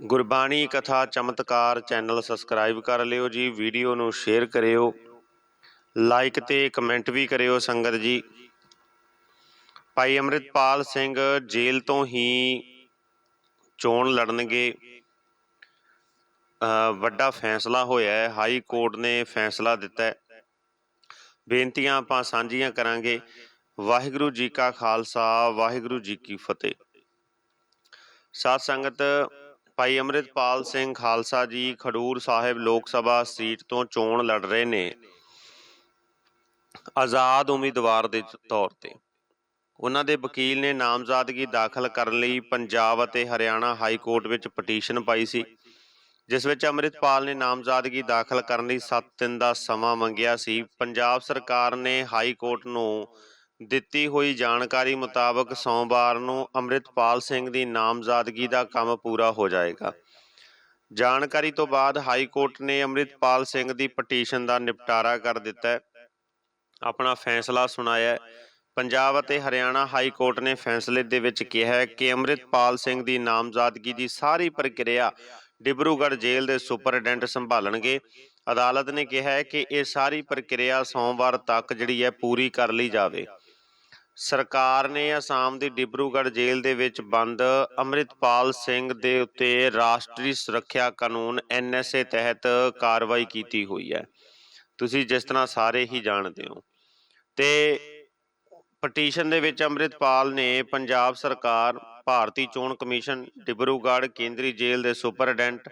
ਗੁਰਬਾਣੀ ਕਥਾ ਚਮਤਕਾਰ channel subscribe ਕਰ ਲਿਓ ਜੀ, ਵੀਡੀਓ ਨੂੰ ਸ਼ੇਅਰ ਕਰਿਓ ਲਾਈਕ ਤੇ ਕਮੈਂਟ ਵੀ ਕਰਿਓ ਸੰਗਤ ਜੀ। ਭਾਈ ਅੰਮ੍ਰਿਤਪਾਲ ਸਿੰਘ ਜੇਲ੍ਹ ਤੋਂ ਹੀ ਚੋਣ ਲੜਨਗੇ। ਵੱਡਾ ਫੈਸਲਾ ਹੋਇਆ ਹੈ, ਹਾਈ ਕੋਰਟ ਨੇ ਫੈਸਲਾ ਦਿੱਤਾ ਹੈ। ਬੇਨਤੀਆਂ ਆਪਾਂ ਸਾਂਝੀਆਂ ਕਰਾਂਗੇ। ਵਾਹਿਗੁਰੂ ਜੀ ਕਾ ਖਾਲਸਾ, ਵਾਹਿਗੁਰੂ ਜੀ ਕੀ ਫਤਿਹ। ਸਾਧ ਸੰਗਤ ਭਾਈ ਅੰਮ੍ਰਿਤਪਾਲ ਸਿੰਘ ਖਾਲਸਾ ਜੀ ਖਡੂਰ ਸਾਹਿਬ ਲੋਕ ਸਭਾ ਸੀਟ ਤੋਂ ਚੋਣ ਲੜ ਰਹੇ ਨੇ। ਆਜ਼ਾਦ ਉਮੀਦਵਾਰ ਦੇ ਤੌਰ ਤੇ। ਉਹਨਾਂ ਦੇ ਵਕੀਲ ਨੇ ਨਾਮਜ਼ਦਗੀ ਦਾਖਲ ਕਰਨ ਲਈ ਪੰਜਾਬ ਅਤੇ ਹਰਿਆਣਾ ਹਾਈ ਕੋਰਟ ਵਿੱਚ ਪਟੀਸ਼ਨ ਪਾਈ ਸੀ, ਜਿਸ ਵਿੱਚ ਅੰਮ੍ਰਿਤਪਾਲ ਨੇ ਨਾਮਜ਼ਦਗੀ ਦਾਖਲ ਕਰਨ ਲਈ 7 ਦਿਨ ਦਾ ਸਮਾਂ ਮੰਗਿਆ ਸੀ। ਪੰਜਾਬ ਸਰਕਾਰ ਨੇ ਹਾਈ ਕੋਰਟ ਨੂੰ ਦਿੱਤੀ ਹੋਈ ਜਾਣਕਾਰੀ ਮੁਤਾਬਕ ਸੋਮਵਾਰ ਨੂੰ ਅੰਮ੍ਰਿਤਪਾਲ ਸਿੰਘ ਦੀ ਨਾਮਜ਼ਦਗੀ ਦਾ ਕੰਮ ਪੂਰਾ ਹੋ ਜਾਏਗਾ। ਜਾਣਕਾਰੀ ਤੋਂ ਬਾਅਦ ਹਾਈ ਕੋਰਟ ਨੇ ਅੰਮ੍ਰਿਤਪਾਲ ਸਿੰਘ ਦੀ ਪਟੀਸ਼ਨ ਦਾ ਨਿਪਟਾਰਾ ਕਰ ਦਿੱਤਾ ਹੈ। ਆਪਣਾ ਫੈਸਲਾ ਸੁਣਾਇਆ ਹੈ। ਪੰਜਾਬ ਅਤੇ ਹਰਿਆਣਾ ਹਾਈ ਕੋਰਟ ਨੇ ਫੈਸਲੇ ਦੇ ਵਿੱਚ ਕਿਹਾ ਹੈ ਕਿ ਅੰਮ੍ਰਿਤਪਾਲ ਸਿੰਘ ਦੀ ਨਾਮਜ਼ਦਗੀ ਦੀ ਸਾਰੀ ਪ੍ਰਕਿਰਿਆ ਡਿਬਰੂਗੜ੍ਹ ਜੇਲ੍ਹ ਦੇ ਸੁਪਰਡੈਂਟ ਸੰਭਾਲਣਗੇ। ਅਦਾਲਤ ਨੇ ਕਿਹਾ ਹੈ ਕਿ ਇਹ ਸਾਰੀ ਪ੍ਰਕਿਰਿਆ ਸੋਮਵਾਰ ਤੱਕ ਜਿਹੜੀ ਹੈ ਪੂਰੀ ਕਰ ਲਈ ਜਾਵੇ। ਸਰਕਾਰ ਨੇ ਅਸਾਮ ਦੀ ਡਿਬਰੂਗੜ੍ਹ ਜੇਲ੍ਹ ਦੇ ਵਿੱਚ ਬੰਦ ਅੰਮ੍ਰਿਤਪਾਲ ਸਿੰਘ ਦੇ ਉੱਤੇ ਰਾਸ਼ਟਰੀ ਸੁਰੱਖਿਆ ਕਾਨੂੰਨ ਐਨਐਸਏ ਤਹਿਤ ਕਾਰਵਾਈ ਕੀਤੀ ਹੋਈ ਹੈ। ਤੁਸੀਂ ਜਿਸ ਤਰ੍ਹਾਂ ਸਾਰੇ ਹੀ ਜਾਣਦੇ ਹੋ। ਤੇ ਪਟੀਸ਼ਨ ਦੇ ਵਿੱਚ ਅੰਮ੍ਰਿਤਪਾਲ ਨੇ ਪੰਜਾਬ ਸਰਕਾਰ, ਭਾਰਤੀ ਚੋਣ ਕਮਿਸ਼ਨ, ਡਿਬਰੂਗੜ੍ਹ ਕੇਂਦਰੀ ਜੇਲ੍ਹ ਦੇ ਸੁਪਰਡੈਂਟ,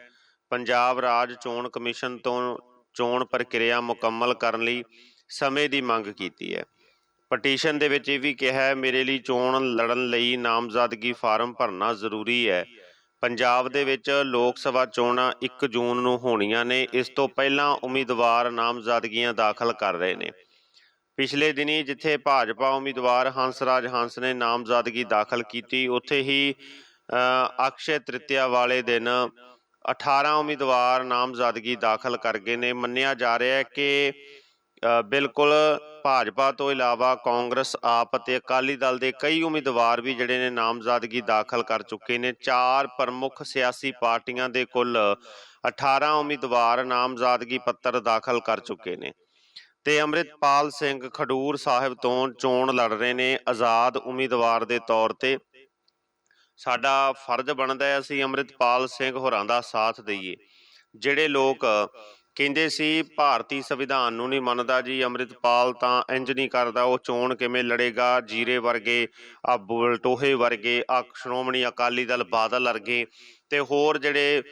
ਪੰਜਾਬ ਰਾਜ ਚੋਣ ਕਮਿਸ਼ਨ ਤੋਂ ਚੋਣ ਪ੍ਰਕਿਰਿਆ ਮੁਕੰਮਲ ਕਰਨ ਲਈ ਸਮੇਂ ਦੀ ਮੰਗ ਕੀਤੀ ਹੈ। ਪਟੀਸ਼ਨ ਦੇ ਵਿੱਚ ਇਹ ਵੀ ਕਿਹਾ ਹੈ, ਮੇਰੇ ਲਈ ਚੋਣ ਲੜਨ ਲਈ ਨਾਮਜ਼ਦਗੀ ਫਾਰਮ ਭਰਨਾ ਜ਼ਰੂਰੀ ਹੈ। ਪੰਜਾਬ ਦੇ ਵਿੱਚ ਲੋਕ ਸਭਾ ਚੋਣਾਂ 1 ਜੂਨ ਨੂੰ ਹੋਣੀਆਂ ਨੇ। ਇਸ ਤੋਂ ਪਹਿਲਾਂ ਉਮੀਦਵਾਰ ਨਾਮਜ਼ਦਗੀਆਂ ਦਾਖਲ ਕਰ ਰਹੇ ਨੇ। ਪਿਛਲੇ ਦਿਨੀ ਜਿੱਥੇ ਭਾਜਪਾ ਉਮੀਦਵਾਰ ਹੰਸਰਾਜ ਹੰਸ ਨੇ ਨਾਮਜ਼ਦਗੀ ਦਾਖਲ ਕੀਤੀ, ਉੱਥੇ ਹੀ ਅਕਸ਼ੇ ਤ੍ਰਿਤਿਆ ਵਾਲੇ ਦਿਨ 18 ਉਮੀਦਵਾਰ ਨਾਮਜ਼ਦਗੀ ਦਾਖਲ ਕਰ ਗਏ ਨੇ। ਮੰਨਿਆ ਜਾ ਰਿਹਾ ਹੈ ਕਿ ਬਿਲਕੁਲ ਭਾਜਪਾ ਤੋਂ ਇਲਾਵਾ ਕਾਂਗਰਸ, ਆਪ ਅਤੇ ਅਕਾਲੀ ਦਲ ਦੇ ਕਈ ਉਮੀਦਵਾਰ ਵੀ ਜਿਹੜੇ ਨੇ ਨਾਮਜ਼ਦਗੀ ਦਾਖਲ ਕਰ ਚੁੱਕੇ ਨੇ। ਚਾਰ ਪ੍ਰਮੁੱਖ ਸਿਆਸੀ ਪਾਰਟੀਆਂ ਦੇ ਕੁੱਲ 18 ਉਮੀਦਵਾਰ ਨਾਮਜ਼ਦਗੀ ਪੱਤਰ ਦਾਖਲ ਕਰ ਚੁੱਕੇ ਨੇ। ਤੇ ਅੰਮ੍ਰਿਤਪਾਲ ਸਿੰਘ ਖਡੂਰ ਸਾਹਿਬ ਤੋਂ ਚੋਣ ਲੜ ਰਹੇ ਨੇ ਆਜ਼ਾਦ ਉਮੀਦਵਾਰ ਦੇ ਤੌਰ ਤੇ। ਸਾਡਾ ਫਰਜ਼ ਬਣਦਾ ਹੈ ਅਸੀਂ ਅੰਮ੍ਰਿਤਪਾਲ ਸਿੰਘ ਹੋਰਾਂ ਦਾ ਸਾਥ ਦਈਏ। ਜਿਹੜੇ ਲੋਕ ਕਹਿੰਦੇ ਸੀ, ਭਾਰਤੀ ਸੰਵਿਧਾਨ ਨੂੰ ਨਹੀਂ ਮੰਨਦਾ ਜੀ, ਅੰਮ੍ਰਿਤਪਾਲ ਤਾਂ ਇੰਜ ਨਹੀਂ ਕਰਦਾ। ਉਹ ਚੋਣ ਕਿਵੇਂ ਲੜੇਗਾ? ਜੀਰੇ ਵਰਗੇ ਆ ਬੁਲਟੋਹੇ ਵਰਗੇ ਆ ਸ਼੍ਰੋਮਣੀ ਅਕਾਲੀ ਦਲ ਬਾਦਲ ਵਰਗੇ ਤੇ ਹੋਰ ਜਿਹੜੇ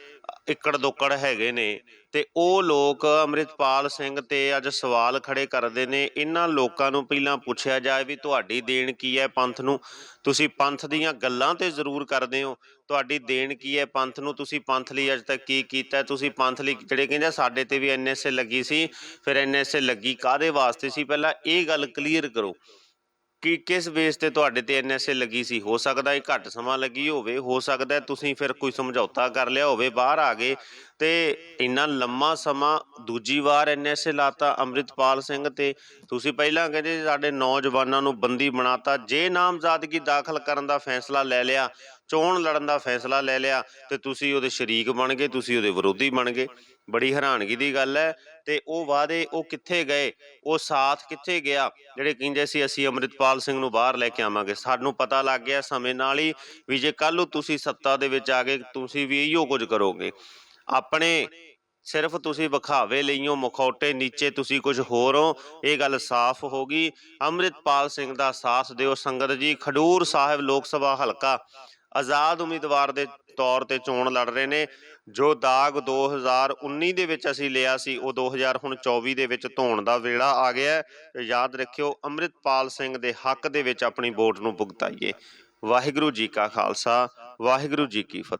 ਇਕੜ ਦੁੱਕੜ ਹੈਗੇ ਨੇ ਤੇ ਉਹ ਲੋਕ ਅੰਮ੍ਰਿਤਪਾਲ ਸਿੰਘ ਤੇ ਅੱਜ ਸਵਾਲ ਖੜੇ ਕਰਦੇ ਨੇ। ਇਹਨਾਂ ਲੋਕਾਂ ਨੂੰ ਪਹਿਲਾਂ ਪੁੱਛਿਆ ਜਾਏ ਵੀ ਤੁਹਾਡੀ ਦੇਣ ਕੀ ਹੈ ਪੰਥ ਨੂੰ? ਤੁਸੀਂ ਪੰਥ ਦੀਆਂ ਗੱਲਾਂ ਤੇ ਜ਼ਰੂਰ ਕਰਦੇ ਹੋ। ਤੁਹਾਡੀ ਦੇਣ ਕੀ ਹੈ ਪੰਥ ਨੂੰ? ਤੁਸੀਂ ਪੰਥ ਲਈ ਅੱਜ ਤੱਕ ਕੀ ਕੀਤਾ? ਤੁਸੀਂ ਪੰਥ ਲਈ ਜਿਹੜੇ ਕਹਿੰਦੇ ਸਾਡੇ ਤੇ ਵੀ ਐਨਐਸਏ ਲੱਗੀ ਸੀ। ਫਿਰ ਐਨਐਸਏ ਲੱਗੀ ਕਾਦੇ ਵਾਸਤੇ ਸੀ? ਪਹਿਲਾਂ ਇਹ ਗੱਲ ਕਲੀਅਰ ਕਰੋ। ਕਿ ਕਿਸ ਬੇਸ ਤੇ ਤੁਹਾਡੇ ਤੇ ਐਨਐਸਏ ਲੱਗੀ ਸੀ? ਹੋ ਸਕਦਾ ਇਹ ਘੱਟ ਸਮਾਂ ਲੱਗੀ ਹੋਵੇ, ਹੋ ਸਕਦਾ ਤੁਸੀਂ ਫਿਰ ਕੋਈ ਸਮਝੌਤਾ ਕਰ ਲਿਆ ਹੋਵੇ, ਬਾਹਰ ਆ ਗਏ ਤੇ ਇੰਨਾ ਲੰਮਾ ਸਮਾਂ ਦੂਜੀ ਵਾਰ ਐਨਐਸਏ ਲਾਤਾ ਅੰਮ੍ਰਿਤਪਾਲ ਸਿੰਘ ਤੇ। ਤੁਸੀਂ ਪਹਿਲਾਂ ਕਹਿੰਦੇ ਸਾਡੇ ਨੌਜਵਾਨਾਂ ਨੂੰ ਬੰਦੀ ਬਣਾਤਾ, ਜੇ ਨਾਮਜ਼ਦਗੀ ਦਾਖਲ ਕਰਨ ਦਾ ਫੈਸਲਾ ਲੈ ਲਿਆ ਚੋਣ ਲੜਨ ਦਾ ਫੈਸਲਾ ਲੈ ਲਿਆ ਤੇ ਤੁਸੀਂ ਉਹਦੇ ਸ਼ਰੀਕ ਬਣ ਗਏ, ਤੁਸੀਂ ਉਹਦੇ ਵਿਰੋਧੀ ਬਣ ਗਏ। ਬੜੀ ਹੈਰਾਨਗੀ ਦੀ ਗੱਲ ਹੈ ਤੇ ਉਹ ਵਾਅਦੇ ਉਹ ਕਿੱਥੇ ਗਏ, ਉਹ ਸਾਥ ਕਿੱਥੇ ਗਿਆ? ਜਿਹੜੇ ਕਹਿੰਦੇ ਸੀ ਅਸੀਂ ਅੰਮ੍ਰਿਤਪਾਲ ਸਿੰਘ ਨੂੰ ਬਾਹਰ ਲੈ ਕੇ ਆਵਾਂਗੇ, ਸਾਨੂੰ ਪਤਾ ਲੱਗ ਗਿਆ ਸਮੇਂ ਨਾਲ ਹੀ ਵੀ ਜੇ ਕੱਲ੍ਹ ਨੂੰ ਤੁਸੀਂ ਸੱਤਾ ਦੇ ਵਿੱਚ ਆ ਗਏ, ਤੁਸੀਂ ਵੀ ਇਹੀਓ ਕੁਝ ਕਰੋਗੇ। ਆਪਣੇ ਸਿਰਫ ਤੁਸੀਂ ਵਿਖਾਵੇ ਲਈਓ, ਮੁਖੌਟੇ ਨੀਚੇ ਤੁਸੀਂ ਕੁਝ ਹੋਰ ਹੋ, ਇਹ ਗੱਲ ਸਾਫ਼ ਹੋ ਗਈ। ਅੰਮ੍ਰਿਤਪਾਲ ਸਿੰਘ ਦਾ ਸਾਥ ਦਿਓ, ਸੰਗਤ ਜੀ, ਖਡੂਰ ਸਾਹਿਬ ਲੋਕ ਸਭਾ ਹਲਕਾ ਆਜ਼ਾਦ ਉਮੀਦਵਾਰ ਦੇ ਤੌਰ ਤੇ ਚੋਣ ਲੜ ਰਹੇ ਨੇ। ਜੋ ਦਾਗ 2019 ਦੇ ਵਿੱਚ ਅਸੀਂ ਲਿਆ ਸੀ, ਉਹ 2024 ਦੇ ਵਿੱਚ ਧੋਣ ਦਾ ਵੇਲਾ ਆ ਗਿਆ ਯਾਦ ਰੱਖਿਓ, ਅੰਮ੍ਰਿਤਪਾਲ ਸਿੰਘ ਦੇ ਹੱਕ ਦੇ ਵਿੱਚ ਆਪਣੀ ਵੋਟ ਨੂੰ ਭੁਗਤਾਈਏ। ਵਾਹਿਗੁਰੂ ਜੀ ਕਾ ਖਾਲਸਾ, ਵਾਹਿਗੁਰੂ ਜੀ ਕੀ ਫਤਿਹ।